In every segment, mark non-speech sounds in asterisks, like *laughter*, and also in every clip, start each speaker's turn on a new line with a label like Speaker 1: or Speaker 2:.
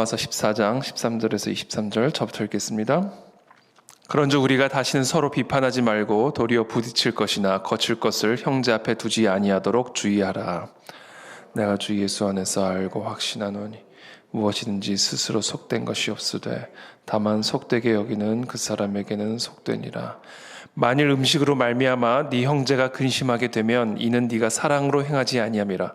Speaker 1: 로마서 14장 13절에서 23절 저부터 읽겠습니다. 그런즉 우리가 다시는 서로 비판하지 말고 도리어 부딪힐 것이나 거칠 것을 형제 앞에 두지 아니하도록 주의하라. 내가 주 예수 안에서 알고 확신하노니 무엇이든지 스스로 속된 것이 없으되 다만 속되게 여기는 그 사람에게는 속되니라. 만일 음식으로 말미암아 네 형제가 근심하게 되면 이는 네가 사랑으로 행하지 아니함이라.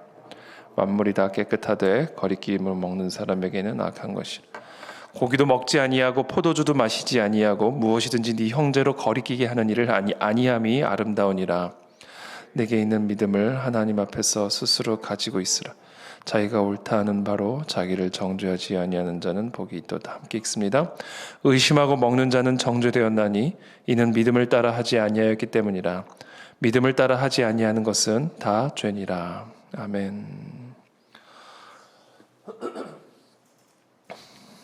Speaker 1: 만물이 다 깨끗하되 거리끼임을 먹는 사람에게는 악한 것이라. 고기도 먹지 아니하고 포도주도 마시지 아니하고 무엇이든지 네 형제로 거리끼게 하는 일을 아니 아니함이 아름다우니라. 내게 있는 믿음을 하나님 앞에서 스스로 가지고 있으라. 자기가 옳다 하는 바로 자기를 정죄하지 아니하는 자는 복이 있도다. 함께 읽습니다. 의심하고 먹는 자는 정죄되었나니 이는 믿음을 따라 하지 아니하였기 때문이라. 믿음을 따라 하지 아니하는 것은 다 죄니라. 아멘.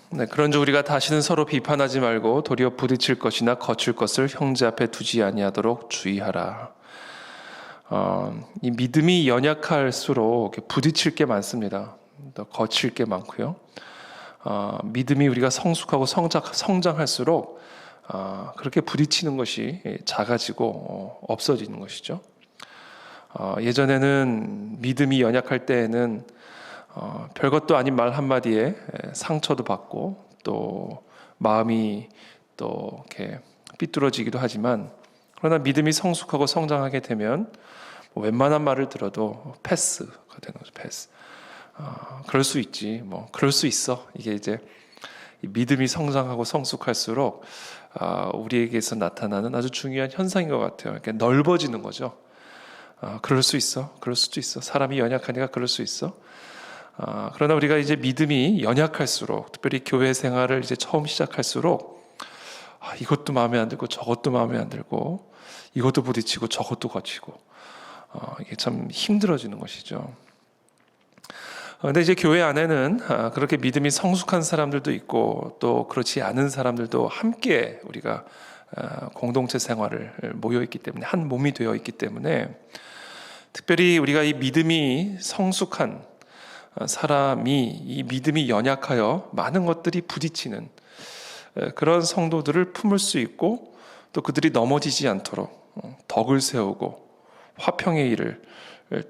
Speaker 1: 네, 그런즉 우리가 다시는 서로 비판하지 말고 도리어 부딪힐 것이나 거칠 것을 형제 앞에 두지 아니하도록 주의하라. 어, 이 믿음이 연약할수록 이렇게 부딪힐 게 많습니다. 더 거칠 게 많고요. 어, 믿음이 우리가 성숙하고 성장, 성장할수록 어, 그렇게 부딪히는 것이 작아지고 어, 없어지는 것이죠. 어, 예전에는 믿음이 연약할 때에는 어, 별것도 아닌 말 한마디에 에, 상처도 받고 또 마음이 또 이렇게 삐뚤어지기도 하지만 그러나 믿음이 성숙하고 성장하게 되면 뭐 웬만한 말을 들어도 패스가 되는 거죠. 패스. 어, 그럴 수 있지. 뭐 그럴 수 있어. 이게 이제 이 믿음이 성장하고 성숙할수록 아, 우리에게서 나타나는 아주 중요한 현상인 것 같아요. 이렇게 넓어지는 거죠. 아, 그럴 수 있어. 그럴 수도 있어. 사람이 연약하니까 그럴 수 있어. 아, 그러나 우리가 이제 믿음이 연약할수록, 특별히 교회 생활을 이제 처음 시작할수록, 아, 이것도 마음에 안 들고 저것도 마음에 안 들고, 이것도 부딪히고 저것도 거치고, 어, 이게 참 힘들어지는 것이죠. 그런데 이제 교회 안에는 아, 그렇게 믿음이 성숙한 사람들도 있고 또 그렇지 않은 사람들도 함께 우리가 아, 공동체 생활을 모여 있기 때문에 한 몸이 되어 있기 때문에 특별히 우리가 이 믿음이 성숙한 아, 사람이 이 믿음이 연약하여 많은 것들이 부딪히는 그런 성도들을 품을 수 있고 또 그들이 넘어지지 않도록 어, 덕을 세우고 화평의 일을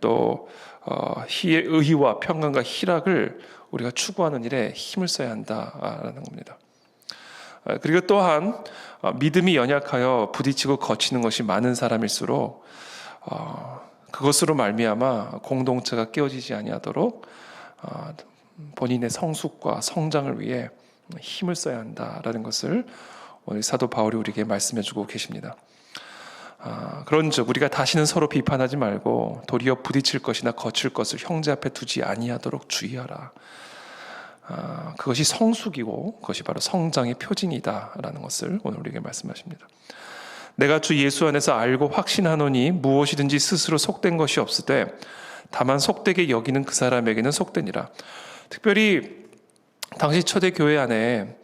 Speaker 1: 또 어, 의와 평강과 희락을 우리가 추구하는 일에 힘을 써야 한다라는 겁니다. 아, 그리고 또한 어, 믿음이 연약하여 부딪히고 거치는 것이 많은 사람일수록 어, 그것으로 말미암아 공동체가 깨어지지 아니하도록 본인의 성숙과 성장을 위해 힘을 써야 한다라는 것을 오늘 사도 바울이 우리에게 말씀해주고 계십니다. 아, 그런즉 우리가 다시는 서로 비판하지 말고 도리어 부딪힐 것이나 거칠 것을 형제 앞에 두지 아니하도록 주의하라. 아, 그것이 성숙이고 그것이 바로 성장의 표징이다라는 것을 오늘 우리에게 말씀하십니다. 내가 주 예수 안에서 알고 확신하노니 무엇이든지 스스로 속된 것이 없으되 다만 속되게 여기는 그 사람에게는 속되니라. 특별히 당시 초대 교회 안에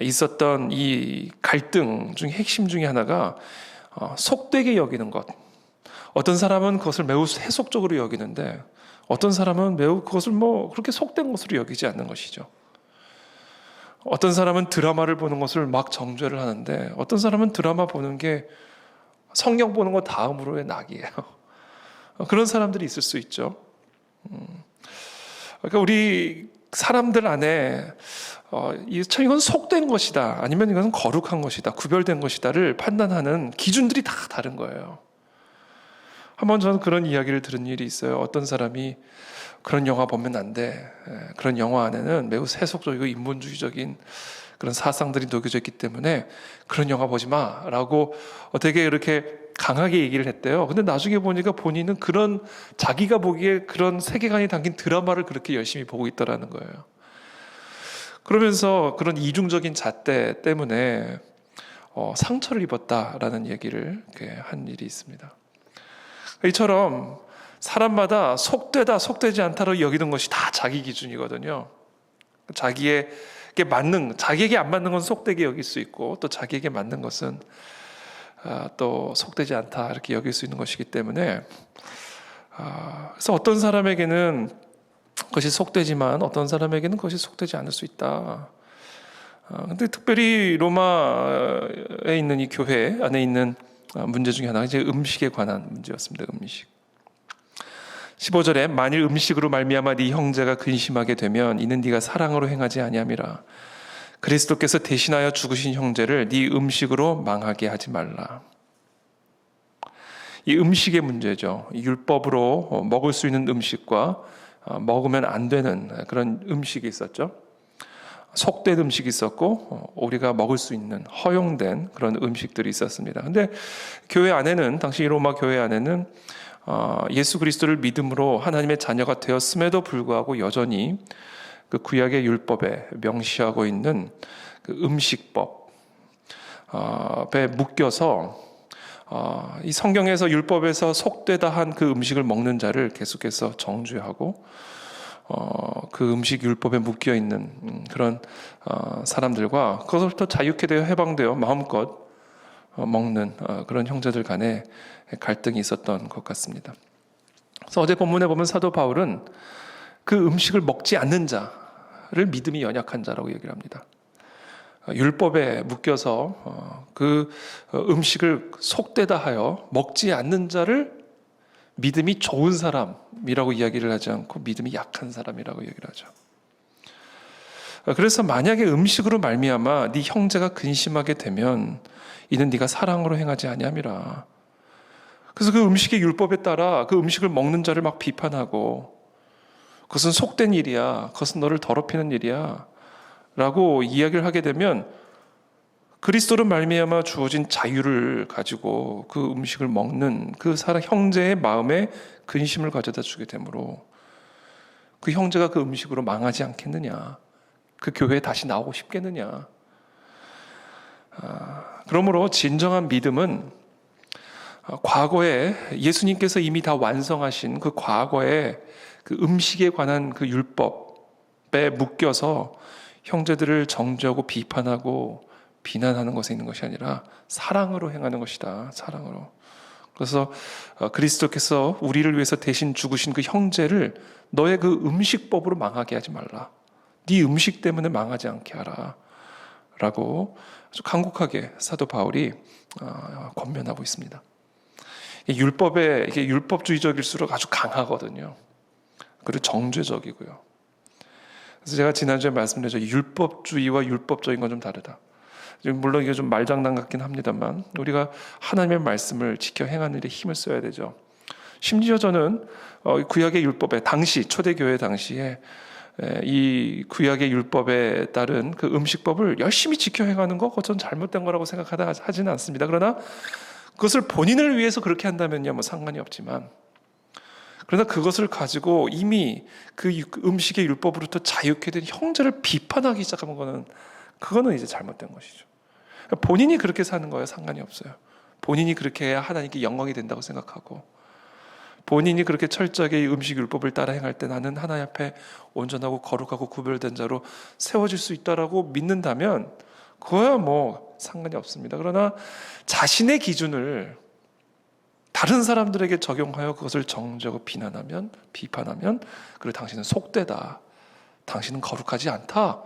Speaker 1: 있었던 이 갈등 중 핵심 중에 하나가 어, 속되게 여기는 것. 어떤 사람은 그것을 매우 세속적으로 여기는데 어떤 사람은 매우 그것을 뭐 그렇게 속된 것으로 여기지 않는 것이죠. 어떤 사람은 드라마를 보는 것을 막 정죄를 하는데 어떤 사람은 드라마 보는 게 성경 보는 것 다음으로의 낙이에요. 그런 사람들이 있을 수 있죠. 음. 그러니까 우리 사람들 안에 어, 이건 속된 것이다. 아니면 이것은 거룩한 것이다. 구별된 것이다를 판단하는 기준들이 다 다른 거예요. 한번 저는 그런 이야기를 들은 일이 있어요. 어떤 사람이 그런 영화 보면 안 돼. 예, 그런 영화 안에는 매우 세속적이고 인본주의적인 그런 사상들이 녹여져 있기 때문에 그런 영화 보지 마. 라고 어떻게 이렇게 강하게 얘기를 했대요. 근데 나중에 보니까 본인은 그런 자기가 보기에 그런 세계관이 담긴 드라마를 그렇게 열심히 보고 있더라는 거예요. 그러면서 그런 이중적인 잣대 때문에 어, 상처를 입었다라는 얘기를 한 일이 있습니다. 이처럼 사람마다 속되다 속되지 않다로 여기는 것이 다 자기 기준이거든요. 자기에게 맞는 자기에게 안 맞는 건 속되게 여길 수 있고 또 자기에게 맞는 것은 아, 또 속되지 않다 이렇게 여길 수 있는 것이기 때문에 아, 그래서 어떤 사람에게는 그것이 속되지만 어떤 사람에게는 그것이 속되지 않을 수 있다. 아, 근데 특별히 로마에 있는 이 교회 안에 있는 아, 문제 중에 하나가 이제 음식에 관한 문제였습니다. 음식. 15절에 만일 음식으로 말미암아 네 형제가 근심하게 되면 이는 네가 사랑으로 행하지 아니함이라. 그리스도께서 대신하여 죽으신 형제를 네 음식으로 망하게 하지 말라. 이 음식의 문제죠. 율법으로 어, 먹을 수 있는 음식과 어, 먹으면 안 되는 그런 음식이 있었죠. 속된 음식이 있었고 어, 우리가 먹을 수 있는 허용된 그런 음식들이 있었습니다. 근데 교회 안에는 당시 로마 교회 안에는 어, 예수 그리스도를 믿음으로 하나님의 자녀가 되었음에도 불구하고 여전히 그 구약의 율법에 명시하고 있는 그 음식법에 묶여서 어, 이 성경에서 율법에서 속되다 한 그 음식을 먹는 자를 계속해서 정죄하고 어, 그 음식 율법에 묶여 있는 음, 그런 어, 사람들과 그것부터 자유케 되어 해방되어 마음껏 어, 먹는 어, 그런 형제들 간에 갈등이 있었던 것 같습니다. 그래서 어제 본문에 보면 사도 바울은 그 음식을 먹지 않는 자를 믿음이 연약한 자라고 얘기를 합니다. 어, 율법에 묶여서 어, 그 어, 음식을 속되다 하여 먹지 않는 자를 믿음이 좋은 사람이라고 이야기를 하지 않고 믿음이 약한 사람이라고 얘기를 하죠. 그래서 만약에 음식으로 말미암아 네 형제가 근심하게 되면 이는 네가 사랑으로 행하지 아니함이라. 그래서 그 음식의 율법에 따라 그 음식을 먹는 자를 막 비판하고 그것은 속된 일이야. 그것은 너를 더럽히는 일이야. 라고 이야기를 하게 되면 그리스도로 말미암아 주어진 자유를 가지고 그 음식을 먹는 그 사람 형제의 마음에 근심을 가져다 주게 되므로 그 형제가 그 음식으로 망하지 않겠느냐 그 교회에 다시 나오고 싶겠느냐 아, 그러므로 진정한 믿음은 아, 과거에 예수님께서 이미 다 완성하신 그 과거의 그 음식에 관한 그 율법에 묶여서 형제들을 정죄하고 비판하고 비난하는 것에 있는 것이 아니라 사랑으로 행하는 것이다. 사랑으로. 그래서 어, 그리스도께서 우리를 위해서 대신 죽으신 그 형제를 너의 그 음식법으로 망하게 하지 말라. 네 음식 때문에 망하지 않게 하라. 라고 아주 강국하게 사도 바울이 어, 권면하고 있습니다. 율법에 이게 율법주의적일수록 아주 강하거든요. 그리고 정죄적이고요. 그래서 제가 지난주에 말씀드렸죠. 율법주의와 율법적인 건 좀 다르다. 물론 이게 좀 말장난 같긴 합니다만 우리가 하나님의 말씀을 지켜 행하는 일에 힘을 써야 되죠. 심지어 저는 어, 구약의 율법에 당시 초대교회 당시에 이 구약의 율법에 따른 그 음식법을 열심히 지켜 행하는 거 그건 잘못된 거라고 생각하다 하지는 않습니다. 그러나 그것을 본인을 위해서 그렇게 한다면야 뭐 상관이 없지만 그러나 그것을 가지고 이미 그 음식의 율법으로부터 자유케 된 형제를 비판하기 시작하는 거는 그거는 이제 잘못된 것이죠. 본인이 그렇게 사는 거예요. 상관이 없어요. 본인이 그렇게 해야 하나님께 영광이 된다고 생각하고 본인이 그렇게 철저하게 음식 율법을 따라 행할 때 나는 하나님 앞에 온전하고 거룩하고 구별된 자로 세워질 수 있다라고 믿는다면 그거야 뭐 상관이 없습니다. 그러나 자신의 기준을 다른 사람들에게 적용하여 그것을 정죄하고 비난하면 비판하면 그래 당신은 속되다. 당신은 거룩하지 않다.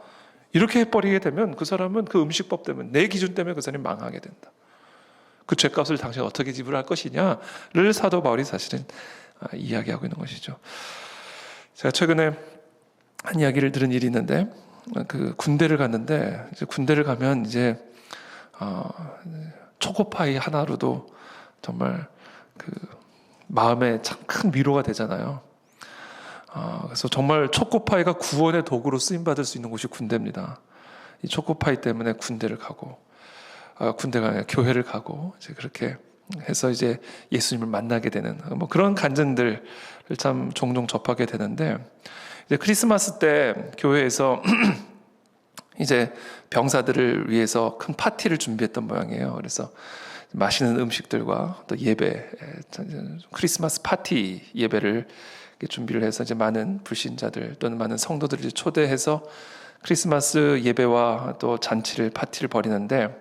Speaker 1: 이렇게 해버리게 되면 그 사람은 그 음식법 때문에 내 기준 때문에 그 사람이 망하게 된다. 그 죄값을 당신 어떻게 지불할 것이냐를 사도 바울이 사실은 아, 이야기하고 있는 것이죠. 제가 최근에 한 이야기를 들은 일이 있는데 그 군대를 갔는데 이제 군대를 가면 이제 어, 초코파이 하나로도 정말 그 마음에 참 큰 위로가 되잖아요. 어, 그래서 정말 초코파이가 구원의 도구로 쓰임 받을 수 있는 곳이 군대입니다. 이 초코파이 때문에 군대를 가고 어, 군대가 아니라 교회를 가고 이제 그렇게 해서 이제 예수님을 만나게 되는 뭐 그런 간증들을 참 종종 접하게 되는데 이제 크리스마스 때 교회에서 *clears throat* 이제 병사들을 위해서 큰 파티를 준비했던 모양이에요. 그래서 맛있는 음식들과 또 예배, 에, 크리스마스 파티 예배를 준비를 해서 이제 많은 불신자들 또는 많은 성도들을 초대해서 크리스마스 예배와 또 잔치를 파티를 벌이는데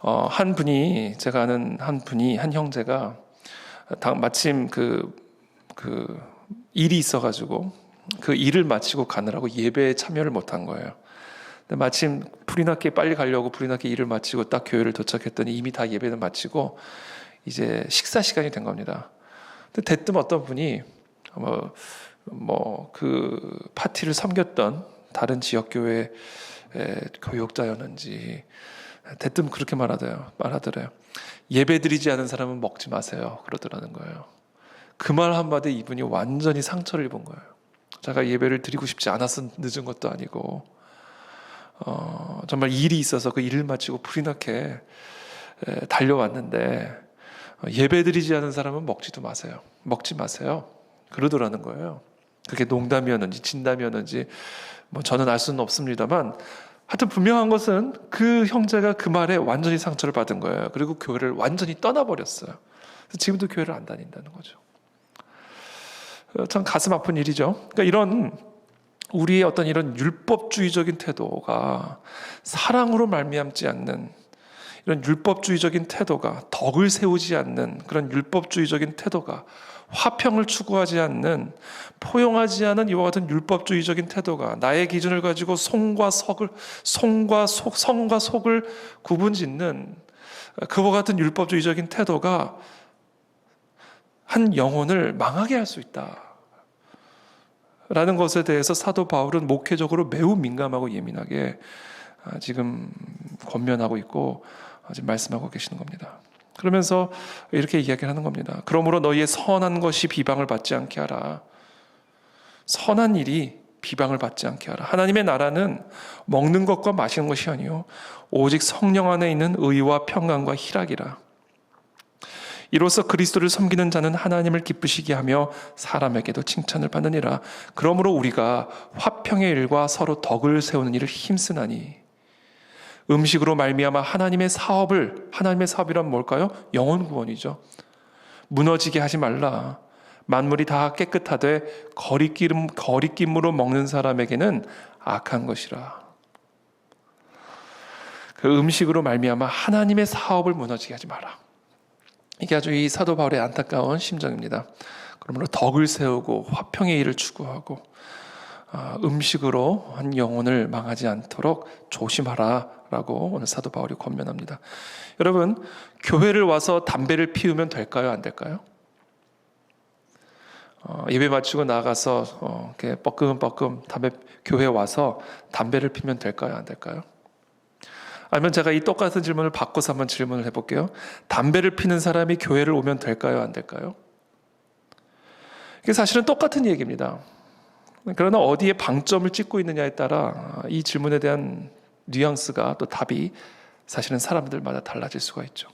Speaker 1: 어, 한 분이 제가 아는 한 분이 한 형제가 당- 마침 그, 그 일이 있어가지고 그 일을 마치고 가느라고 예배에 참여를 못한 거예요. 마침 불이 났게 빨리 가려고 불이 났게 일을 마치고 딱 교회를 도착했더니 이미 다 예배는 마치고 이제 식사 시간이 된 겁니다. 근데 대뜸 어떤 분이 뭐 뭐 그 파티를 섬겼던 다른 지역 교회 교육자였는지 대뜸 그렇게 말하더요. 말하더래요. 예배드리지 않은 사람은 먹지 마세요. 그러더라는 거예요. 그 말 한마디 이분이 완전히 상처를 입은 거예요. 제가 예배를 드리고 싶지 않아서 늦은 것도 아니고 어, 정말 일이 있어서 그 일을 마치고 불이 나게 에, 달려왔는데 어, 예배드리지 않은 사람은 먹지도 마세요. 먹지 마세요. 그러더라는 거예요. 그게 농담이었는지 진담이었는지 뭐 저는 알 수는 없습니다만 하여튼 분명한 것은 그 형제가 그 말에 완전히 상처를 받은 거예요. 그리고 교회를 완전히 떠나버렸어요. 지금도 교회를 안 다닌다는 거죠. 어, 참 가슴 아픈 일이죠. 그러니까 이런 우리의 어떤 이런 율법주의적인 태도가 사랑으로 말미암지 않는 이런 율법주의적인 태도가 덕을 세우지 않는 그런 율법주의적인 태도가 화평을 추구하지 않는 포용하지 않은 이와 같은 율법주의적인 태도가 나의 기준을 가지고 송과 석을 송과 속 성과 속을 구분짓는 그와 같은 율법주의적인 태도가 한 영혼을 망하게 할 수 있다. 라는 것에 대해서 사도 바울은 목회적으로 매우 민감하고 예민하게 아, 지금 권면하고 있고 아, 지금 말씀하고 계시는 겁니다. 그러면서 이렇게 이야기를 하는 겁니다. 그러므로 너희의 선한 것이 비방을 받지 않게 하라. 선한 일이 비방을 받지 않게 하라. 하나님의 나라는 먹는 것과 마시는 것이 아니요 오직 성령 안에 있는 의와 평강과 희락이라. 이로써 그리스도를 섬기는 자는 하나님을 기쁘시게 하며 사람에게도 칭찬을 받느니라. 그러므로 우리가 화평의 일과 서로 덕을 세우는 일을 힘쓰나니 음식으로 말미암아 하나님의 사업을 하나님의 사업이란 뭘까요? 영혼 구원이죠. 무너지게 하지 말라. 만물이 다 깨끗하되 거리낌 거리낌으로 먹는 사람에게는 악한 것이라. 그 음식으로 말미암아 하나님의 사업을 무너지게 하지 마라. 이게 아주 이 사도 바울의 안타까운 심정입니다. 그러므로 덕을 세우고 화평의 일을 추구하고 아, 음식으로 한 영혼을 망하지 않도록 조심하라라고 오늘 사도 바울이 권면합니다. 여러분 교회를 와서 담배를 피우면 될까요? 안 될까요? 어, 예배 마치고 나가서 어, 이렇게 뻐끔뻐끔 담배 교회 와서 담배를 피면 될까요? 안 될까요? 아니면 제가 이 똑같은 질문을 바꿔서 한번 질문을 해볼게요. 담배를 피는 사람이 교회를 오면 될까요? 안 될까요? 이게 사실은 똑같은 얘기입니다. 그러나 어디에 방점을 찍고 있느냐에 따라 이 질문에 대한 뉘앙스가 또 답이 사실은 사람들마다 달라질 수가 있죠.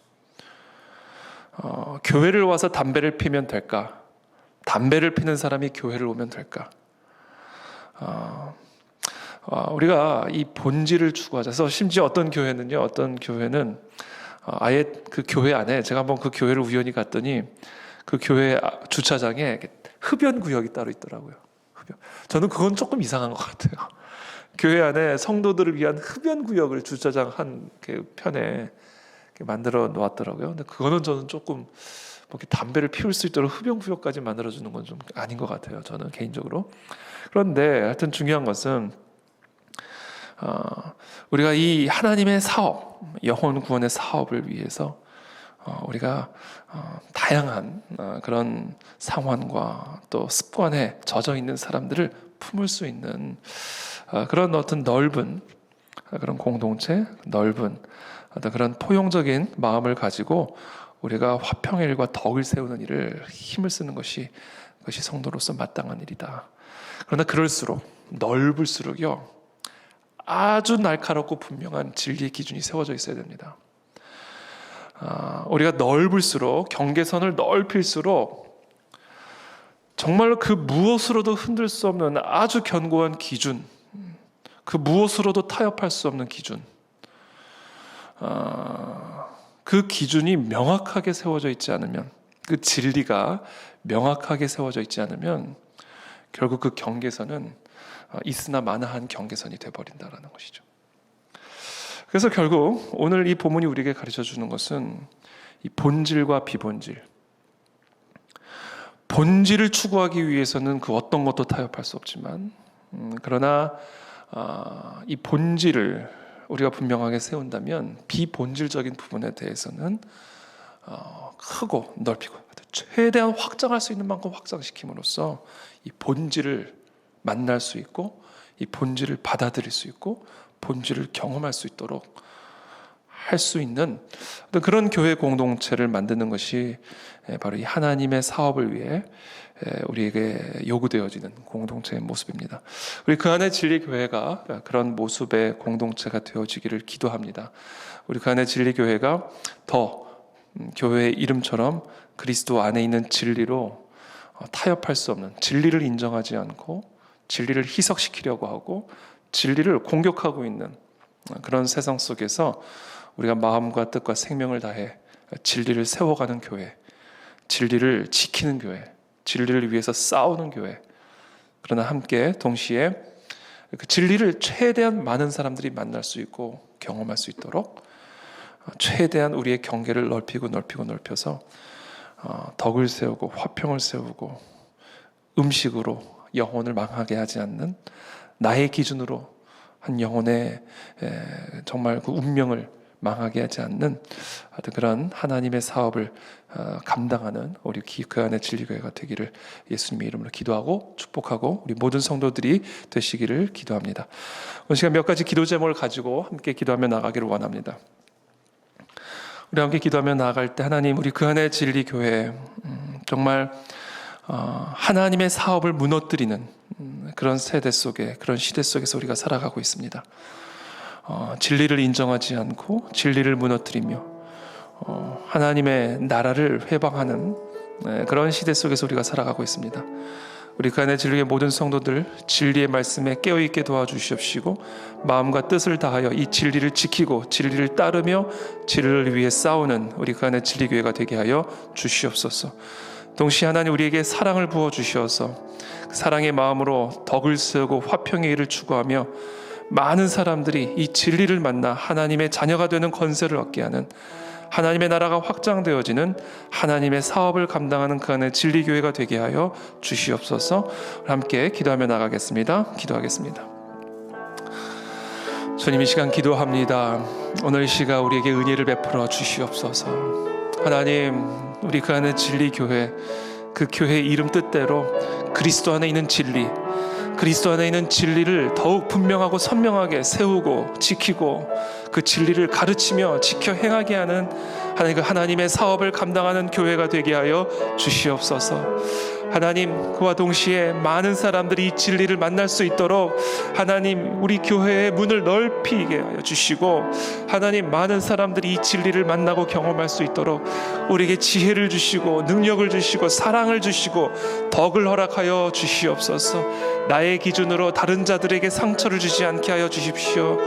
Speaker 1: 어, 교회를 와서 담배를 피면 될까? 담배를 피는 사람이 교회를 오면 될까? 어, 어, 우리가 이 본질을 추구하자. 그래서 심지어 어떤 교회는요, 어떤 교회는 어, 아예 그 교회 안에 제가 한번 그 교회를 우연히 갔더니 그 교회 주차장에 흡연 구역이 따로 있더라고요. 흡연. 저는 그건 조금 이상한 것 같아요. 교회 안에 성도들을 위한 흡연 구역을 주차장 한그 편에 만들어 놓았더라고요. 근데 그거는 저는 조금 뭐 이렇게 담배를 피울 수 있도록 흡연 구역까지 만들어 주는 건 좀 아닌 것 같아요. 저는 개인적으로. 그런데 하여튼 중요한 것은 어, 우리가 이 하나님의 사업, 영혼 구원의 사업을 위해서 어, 우리가 어, 다양한 어, 그런 상황과 또 습관에 젖어 있는 사람들을 품을 수 있는 어, 그런 어떤 넓은 어, 그런 공동체, 넓은 어떤 그런 포용적인 마음을 가지고 우리가 화평의 일과 덕을 세우는 일을 힘을 쓰는 것이 그것이 성도로서 마땅한 일이다. 그러나 그럴수록 넓을수록요. 아주 날카롭고 분명한 진리의 기준이 세워져 있어야 됩니다. 아, 우리가 넓을수록 경계선을 넓힐수록 정말로 그 무엇으로도 흔들 수 없는 아주 견고한 기준, 그 무엇으로도 타협할 수 없는 기준. 아, 그 기준이 명확하게 세워져 있지 않으면, 그 진리가 명확하게 세워져 있지 않으면, 결국 그 경계선은 어, 있으나 마나한 경계선이 되어버린다라는 것이죠. 그래서 결국 오늘 이 본문이 우리에게 가르쳐 주는 것은 이 본질과 비본질. 본질을 추구하기 위해서는 그 어떤 것도 타협할 수 없지만, 음, 그러나 아, 이 본질을 우리가 분명하게 세운다면 비본질적인 부분에 대해서는 어, 크고 넓히고 최대한 확장할 수 있는 만큼 확장시킴으로써 이 본질을 만날 수 있고 이 본질을 받아들일 수 있고 본질을 경험할 수 있도록 할 수 있는 그런 교회 공동체를 만드는 것이 바로 이 하나님의 사업을 위해 우리에게 요구되어지는 공동체의 모습입니다. 우리 그 안에 진리 교회가 그런 모습의 공동체가 되어지기를 기도합니다. 우리 그 안에 진리 교회가 더 음, 교회의 이름처럼 그리스도 안에 있는 진리로 어, 타협할 수 없는 진리를 인정하지 않고 진리를 희석시키려고 하고 진리를 공격하고 있는 그런 세상 속에서 우리가 마음과 뜻과 생명을 다해 진리를 세워가는 교회, 진리를 지키는 교회, 진리를 위해서 싸우는 교회. 그러나 함께 동시에 그 진리를 최대한 많은 사람들이 만날 수 있고 경험할 수 있도록 최대한 우리의 경계를 넓히고 넓히고 넓혀서 어, 덕을 세우고 화평을 세우고 음식으로 영혼을 망하게 하지 않는 나의 기준으로 한 영혼의 정말 그 운명을 망하게 하지 않는 그런 하나님의 사업을 어, 감당하는 우리 그 안의 진리교회가 되기를 예수님의 이름으로 기도하고 축복하고 우리 모든 성도들이 되시기를 기도합니다. 오늘 시간 몇 가지 기도 제목을 가지고 함께 기도하며 나가기를 원합니다. 우리 함께 기도하며 나아갈 때 하나님 우리 그 안의 진리 교회 음, 정말 어, 하나님의 사업을 무너뜨리는 음, 그런 세대 속에 그런 시대 속에서 우리가 살아가고 있습니다. 어, 진리를 인정하지 않고 진리를 무너뜨리며 어, 하나님의 나라를 회방하는 네, 그런 시대 속에서 우리가 살아가고 있습니다. 우리 그 안에 진리의 모든 성도들 진리의 말씀에 깨어 있게 도와주시옵시고 마음과 뜻을 다하여 이 진리를 지키고 진리를 따르며 진리를 위해 싸우는 우리 그 안에 진리 교회가 되게 하여 주시옵소서. 동시에 하나님 우리에게 사랑을 부어 주시어서 그 사랑의 마음으로 덕을 세우고 화평의 일을 추구하며 많은 사람들이 이 진리를 만나 하나님의 자녀가 되는 권세를 얻게 하는 하나님의 나라가 확장되어지는 하나님의 사업을 감당하는 그 안에 진리 교회가 되게 하여 주시옵소서. 함께 기도하며 나가겠습니다. 기도하겠습니다. 주님 이 시간 기도합니다. 오늘 이 시간 우리에게 은혜를 베풀어 주시옵소서. 하나님, 우리 그 안에 진리 교회, 그 교회 이름 뜻대로 그리스도 안에 있는 진리, 그리스도 안에 있는 진리를 더욱 분명하고 선명하게 세우고 지키고 그 진리를 가르치며 지켜 행하게 하는 하나님 그 하나님의 사업을 감당하는 교회가 되게 하여 주시옵소서. 하나님 그와 동시에 많은 사람들이 이 진리를 만날 수 있도록 하나님 우리 교회의 문을 넓히게 하여 주시고 하나님 많은 사람들이 이 진리를 만나고 경험할 수 있도록 우리에게 지혜를 주시고 능력을 주시고 사랑을 주시고 덕을 허락하여 주시옵소서. 나의 기준으로 다른 자들에게 상처를 주지 않게 하여 주십시오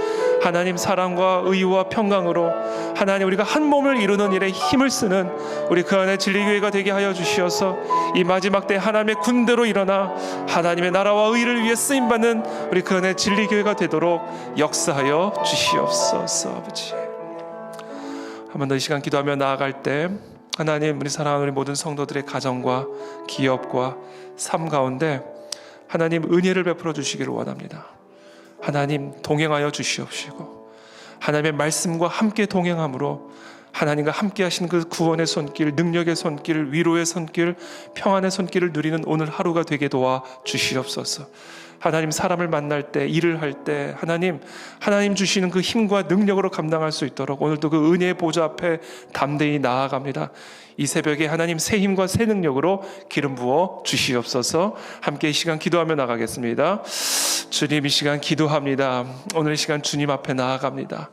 Speaker 1: 하나님 사랑과 의와 평강으로 하나님 우리가 한 몸을 이루는 일에 힘을 쓰는 우리 그 안에 진리교회가 되게 하여 주시어서 이 마지막 때 하나님의 군대로 일어나 하나님의 나라와 의를 위해 쓰임 받는 우리 그 안에 진리교회가 되도록 역사하여 주시옵소서 아버지. 한 번 더 이 시간 기도하며 나아갈 때 하나님 우리 사랑하는 우리 모든 성도들의 가정과 기업과 삶 가운데 하나님 은혜를 베풀어 주시기를 원합니다. 하나님 동행하여 주시옵시고 하나님의 말씀과 함께 동행함으로 하나님과 함께 하신 그 구원의 손길, 능력의 손길, 위로의 손길, 평안의 손길을 누리는 오늘 하루가 되게 도와 주시옵소서. 하나님 사람을 만날 때 일을 할 때 하나님 하나님 주시는 그 힘과 능력으로 감당할 수 있도록 오늘도 그 은혜의 보좌 앞에 담대히 나아갑니다. 이 새벽에 하나님 새 힘과 새 능력으로 기름 부어 주시옵소서. 함께 이 시간 기도하며 나가겠습니다. 주님 이 시간 기도합니다. 오늘 이 시간 주님 앞에 나아갑니다.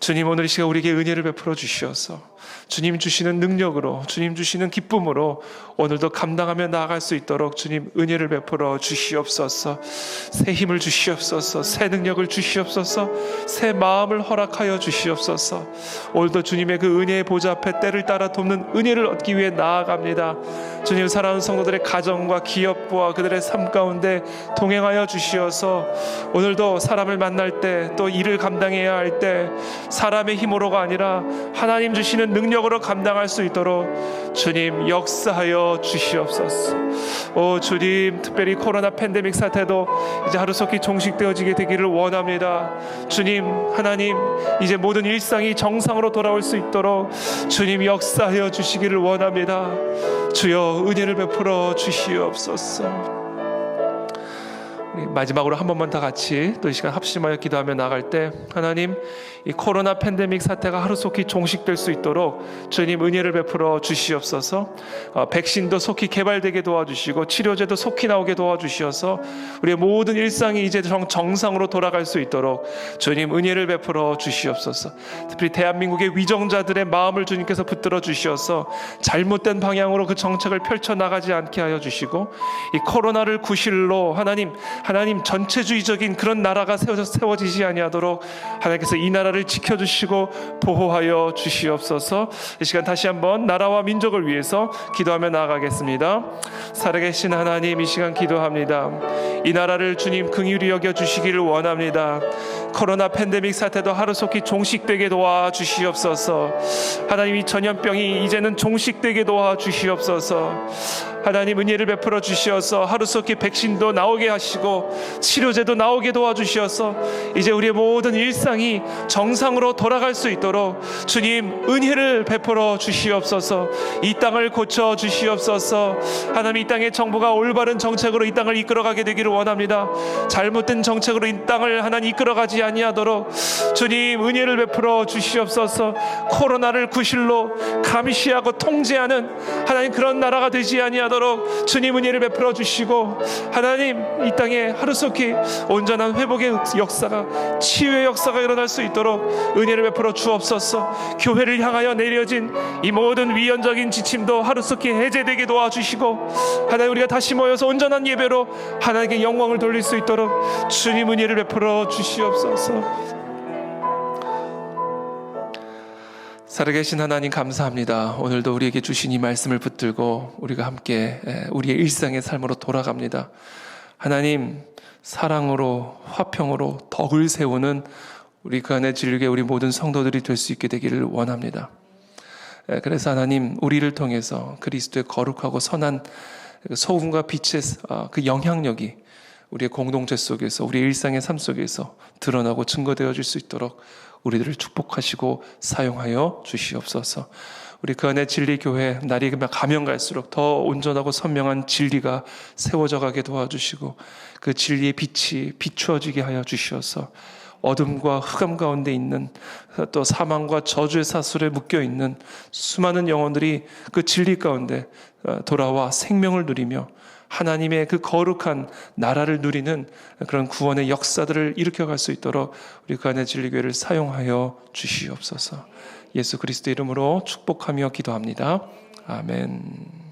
Speaker 1: 주님 오늘 이 시간 우리에게 은혜를 베풀어 주시옵소서. 주님 주시는 능력으로 주님 주시는 기쁨으로 오늘도 감당하며 나아갈 수 있도록 주님 은혜를 베풀어 주시옵소서 새 힘을 주시옵소서 새 능력을 주시옵소서 새 마음을 허락하여 주시옵소서 오늘도 주님의 그 은혜의 보좌 앞에 때를 따라 돕는 은혜를 얻기 위해 나아갑니다 주님 사랑하는 성도들의 가정과 기업과 그들의 삶 가운데 동행하여 주시어서 오늘도 사람을 만날 때 또 일을 감당해야 할 때 사람의 힘으로가 아니라 하나님 주시는 능력으로 감당할 수 있도록 주님 역사하여 주시옵소서. 오 주님 특별히 코로나 팬데믹 사태도 이제 하루속히 종식되어지게 되기를 원합니다. 주님 하나님 이제 모든 일상이 정상으로 돌아올 수 있도록 주님 역사하여 주시기를 원합니다. 주여 은혜를 베풀어 주시옵소서. 마지막으로 한 번만 다 같이 또 이 시간 합심하여 기도하며 나갈 때 하나님 이 코로나 팬데믹 사태가 하루속히 종식될 수 있도록 주님 은혜를 베풀어 주시옵소서. 어, 백신도 속히 개발되게 도와주시고 치료제도 속히 나오게 도와주시어서 우리의 모든 일상이 이제 정, 정상으로 돌아갈 수 있도록 주님 은혜를 베풀어 주시옵소서. 특히 대한민국의 위정자들의 마음을 주님께서 붙들어 주시어서 잘못된 방향으로 그 정책을 펼쳐 나가지 않게 하여 주시고 이 코로나를 구실로 하나님 하나님 전체주의적인 그런 나라가 세워지지 아니하도록 하나님께서 이 나라를 지켜주시고 보호하여 주시옵소서. 이 시간 다시 한번 나라와 민족을 위해서 기도하며 나아가겠습니다. 살아계신 하나님 이 시간 기도합니다. 이 나라를 주님 긍휼히 여겨 주시기를 원합니다. 코로나 팬데믹 사태도 하루속히 종식되게 도와 주시옵소서. 하나님 이 전염병이 이제는 종식되게 도와 주시옵소서. 하나님 은혜를 베풀어 주시어서 하루속히 백신도 나오게 하시고 치료제도 나오게 도와주시어서 이제 우리의 모든 일상이 정상으로 돌아갈 수 있도록 주님 은혜를 베풀어 주시옵소서. 이 땅을 고쳐 주시옵소서. 하나님 이 땅의 정부가 올바른 정책으로 이 땅을 이끌어가게 되기를 원합니다. 잘못된 정책으로 이 땅을 하나님 이끌어가지 아니하도록 주님 은혜를 베풀어 주시옵소서. 코로나를 구실로 감시하고 통제하는 하나님 그런 나라가 되지 아니하도록 주님 은혜를 베풀어 주시고 하나님 이 땅에 하루속히 온전한 회복의 역사가 치유의 역사가 일어날 수 있도록 은혜를 베풀어 주옵소서. 교회를 향하여 내려진 이 모든 위헌적인 지침도 하루속히 해제되게 도와주시고 하나님 우리가 다시 모여서 온전한 예배로 하나님께 영광을 돌릴 수 있도록 주님 은혜를 베풀어 주시옵소서 살아계신 하나님 감사합니다. 오늘도 우리에게 주신 이 말씀을 붙들고 우리가 함께 에, 우리의 일상의 삶으로 돌아갑니다. 하나님 사랑으로 화평으로 덕을 세우는 우리 그 안에 진리게 우리 모든 성도들이 될 수 있게 되기를 원합니다. 에, 그래서 하나님 우리를 통해서 그리스도의 거룩하고 선한 그 소금과 빛의 아, 그 영향력이 우리의 공동체 속에서 우리의 일상의 삶 속에서 드러나고 증거되어 질 수 있도록 우리들을 축복하시고 사용하여 주시옵소서. 우리 그 안에 진리 교회 날이 가면 갈수록 더 온전하고 선명한 진리가 세워져 가게 도와주시고 그 진리의 빛이 비추어지게 하여 주시어서 어둠과 흑암 가운데 있는 또 사망과 저주의 사슬에 묶여 있는 수많은 영혼들이 그 진리 가운데 돌아와 생명을 누리며 하나님의 그 거룩한 나라를 누리는 그런 구원의 역사들을 일으켜갈 수 있도록 우리 그 안에 진리교회를 사용하여 주시옵소서. 예수 그리스도 이름으로 축복하며 기도합니다. 아멘.